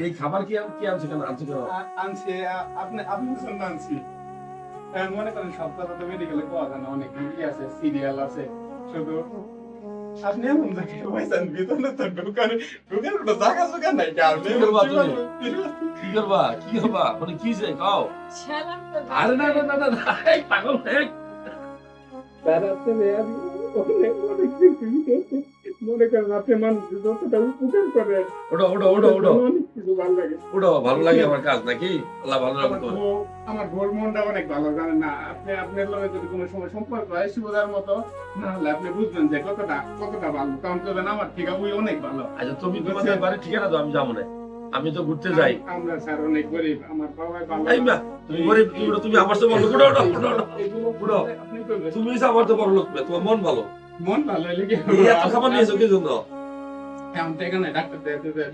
এই খাবার কি কি আনছে কেন? আনছে কেন? আনছি আপনি আপনার জন্য আনছি। মনে করেন সপ্তাহে তো মেডিকেলে পাওয়া যায় না অনেক রুগী আছে সিরিয়াল আছে শুধু আপনি এমন জায়গায় পাইছেন ভিতরে তো ঢুকার ঢুকার কোনো জায়গা জোগা নাই কি আপনি কি করবা তুমি? কি করবা? কি করবা? মানে কি চাই কাও? আরে না না না না পাগল আমি আমার কাজ নাকি ভালো আমার মনটা অনেক ভালো না আপনি সময় সম্পর্ক মতো না হলে আপনি বুঝবেন যে কতটা কতটা ভালো আমার থেকে ওই অনেক ভালো আচ্ছা তুমি তোমাদের ঠিকানা দাও, আমি যাব না। আমি তো ঘুরতে যাই। আমরা স্যার অনেক গরিব আমার বাবাই ভালো। এই মা তুমি গরিব তুমি ওটা- তুমি আমার তো বড় লোক ওটা ওটা ওটা তুমি আমার তো বড় লোক তোমার মন ভালো। মন ভালো হলে কি এত খাবার নিয়েছো কি জন্য? এখন তো এখানে ডাক্তার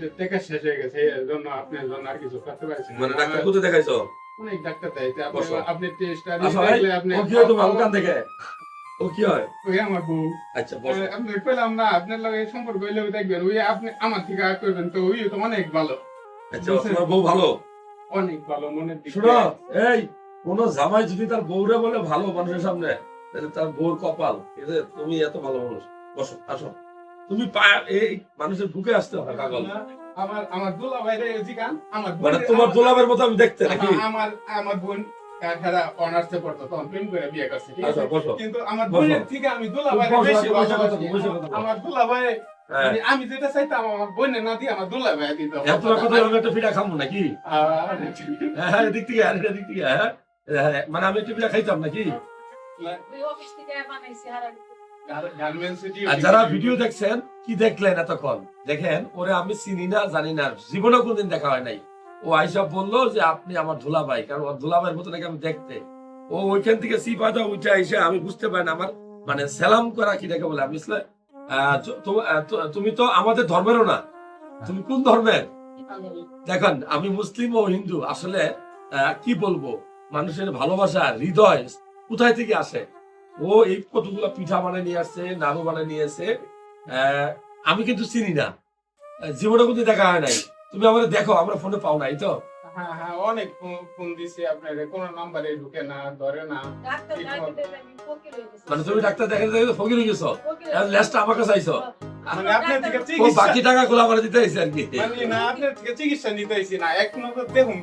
দেখতে শেষ হয়ে গেছে এর জন্য আপনার জন্য আর কিছু করতে পারছি মানে ডাক্তার কোথায় দেখাইছো? অনেক ডাক্তার দেখাইছে আপনি টেস্ট আর ওখান থেকে? ও কি হয়? ওই আমার বউ। আচ্ছা আপনি কইলাম না আপনার লগে সম্পর্ক হইলে দেখবেন ওই আপনি আমার থেকে আগ করবেন তো ওই তো অনেক ভালো। আচ্ছা তোমার বউ ভালো? অনেক ভালো মনের শোনো এই কোন জামাই যদি তার বউরে বলে ভালো মানুষের সামনে তাহলে তার বউর কপাল তুমি এত ভালো মানুষ। বসো আসো। তুমি এই মানুষের বুকে আসতে হবে কাগল আমার আমার দোলা ভাইরে জিগান আমার মানে তোমার দোলাবের মতো আমি দেখতে নাকি? আমার আমার বোন খেলা অনার্সে পড়তো তখন প্রেম করে বিয়ে করছে ঠিক আছে? কিন্তু আমার বোনের থেকে আমি দুলা বেশি বসো, বসো, ভালোবাসি। বসো, বসো। আমার দুলা মানে আমি যেটা চাইতাম আমার বোনের না দিয়ে আমার দুলা দিত। এত কথা আমি একটা পিঠা খাব নাকি? হ্যাঁ হ্যাঁ এদিক থেকে আর এটা থেকে হ্যাঁ? হ্যাঁ, মানে আমি একটা পিঠা খাইতাম নাকি? ওই অফিস থেকে বানাইছি হারা গার্মেন্টস আর যারা ভিডিও দেখছেন কি দেখলেন এতক্ষণ? দেখেন ওরে আমি চিনি না জানি না জীবনে কোনদিন দেখা হয় নাই। ও আইসা বলল যে আপনি আমার ধুলাভাই কারণ ওর ধুলাভাইয়ের মতো নাকি আমি দেখতে। ও ওইখান থেকে সিপাটা উঠে এসে আমি বুঝতে পারি না আমার মানে সালাম করা কি দেখে বলে আমি তুমি তো আমাদের ধর্মেরও না। তুমি কোন ধর্মের? দেখেন আমি মুসলিম ও হিন্দু আসলে কি বলব মানুষের ভালোবাসা হৃদয় কোথায় থেকে আসে? ও এই কতগুলো পিঠা বানিয়ে নিয়ে আসছে নাড়ু বানিয়ে নিয়ে আহ, আমি কিন্তু চিনি না। জীবনে কিন্তু দেখা হয় নাই। তুমি আমাদের দেখো আমরা ফোনে পাও নাই তো? হ্যাঁ হ্যাঁ অনেক ফোন- ফোন দিছি আপনার কোন নাম্বারে ঢুকে না ধরে না। মানে তুমি ডাক্তার দেখে দেখে ফকির হয়ে গেছো? ফকির এখন লেসটা আমাকে চাইছো মানে আপনার থেকে ও বাকি টাকা গুলো আমার দিতে আর কি। মানে না আপনার থেকে চিকিৎসা নিতে না। এক দেখুন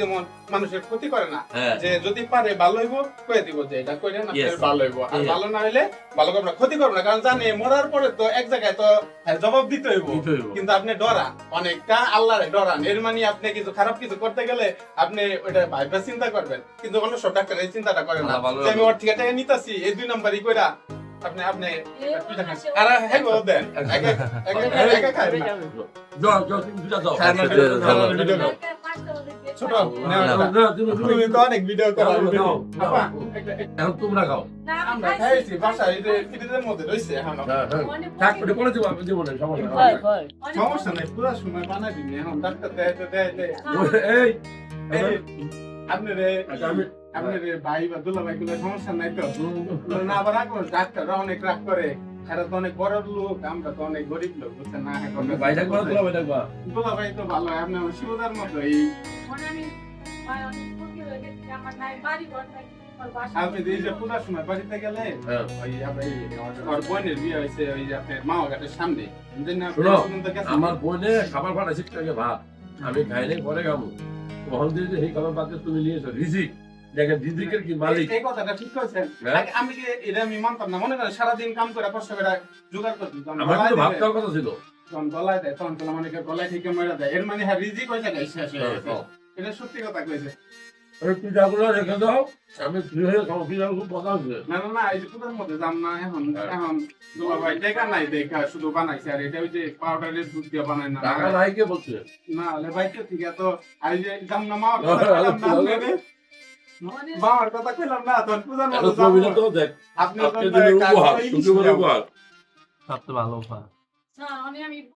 যেমন মানুষের ক্ষতি করে না হ্যাঁ। যে যদি পারে ভালো হইব কয়ে দিব যে এটা না. ভালো হইব। আর ভালো না হইলে ভালো করবে না ক্ষতি করবে না কারণ জানে মরার পরে তো এক জায়গায় তো হ্যাঁ, জবাব দিতে হইব। কিন্তু আপনি ডরান অনেকটা আল্লাহরে ডরান। এর মানে আপনি কিছু খারাপ কিছু করতে গেলে আপনি ওইটা ভাইবা চিন্তা করবেন। কিন্তু অন্য সব ডাক্তার এই চিন্তাটা করে না। আমি ওর থেকে টাকা নিতেছি এই দুই নাম্বারই কইরা আপনি আপনি। আর হ্যাঁ গো, দেন। একা একা একা খাই না যাও, যাও, তুমি দুটা যাও। খায় না, ভিডিও যাও। ছোট তুমি- তো অনেক ভিডিও করো নাও, এখন তোমরা খাও। আমরা খাইছি। বাসায় এই যে ফ্রিজের মধ্যে রইছে এখন। হ্যাঁ, হ্যাঁ। থাক, ওটা করে দেবো, আমি দেবো না, সমস্যা নেই। ভয় ভয় সমস্যা নাই পুরো সময় বানাই দিবি। এখন ডাক্তার দেখাইতে দেখাইতে। এই, এই আপনার আচ্ছা, আমি আপনার ভাই বা দুলা ভাই গুলো সমস্যা নাই তো? না আবার করে ডাক্তাররা অনেক রাগ করে। এরা তো অনেক বড় লোক আমরা তো অনেক গরিব লোক বুঝছেন না? ভাই থাকবা না, তোরা ভাই থাকবা? দুলা ভাই তো ভালো আপনি আমার শিবদার মতো এই আপনি এই যে পূজার সময় বাড়িতে গেলে হ্যাঁ। ওই আমার বোনের বিয়ে হয়েছে ওই যে আপনার মামা ঘাটের সামনে? আমার বোনে খাবার পাঠাইছে ভাত। আমি খাইলে পরে খাব। কখন দিয়ে যে সেই খাবার পাতে তুমি নিয়েছো রিজিক। দেখেন রিজিকের কি মালিক? এই কথাটা ঠিক কইছেন হ্যাঁ? আমি যে এটা আমি মানতাম না। মনে করেন সারাদিন কাম করে কষ্ট করে জোগাড় করতে আমার দেবে, খাওয়ার কথা ছিল। যখন গলায় দেয়। তখন তো মানে গলায় থেকে মেরে দেয় এর মানে হ্যাঁ রিজিক হয়ে যায় শেষ হয়ে হ্যাঁ, হ্যাঁ। এটা সত্যি কথা কইছে। ওই পিঠাগুলো রেখে দাও। আমি ফ্রি হয়ে খাব পিঠাগুলো খুব মজা হচ্ছে না না না এই যে পূজার মধ্যে যাম না এখন। এখন দুলা ভাই দেখা নাই দেখা শুধু বানাইছে। আর এটা ওই যে পাউডারের দুধ দিয়ে বানায় না। টাকা নাই কে বলছে? না হলে বাইকে থেকে তো আর যে যাম না কথা কইলাম না হ্যাঁ, কথা কইলাম না তখন পূজার এত ছবিটা তো দেখ আপনি উপহার করে উপহার। সবচেয়ে ভালো উপহার।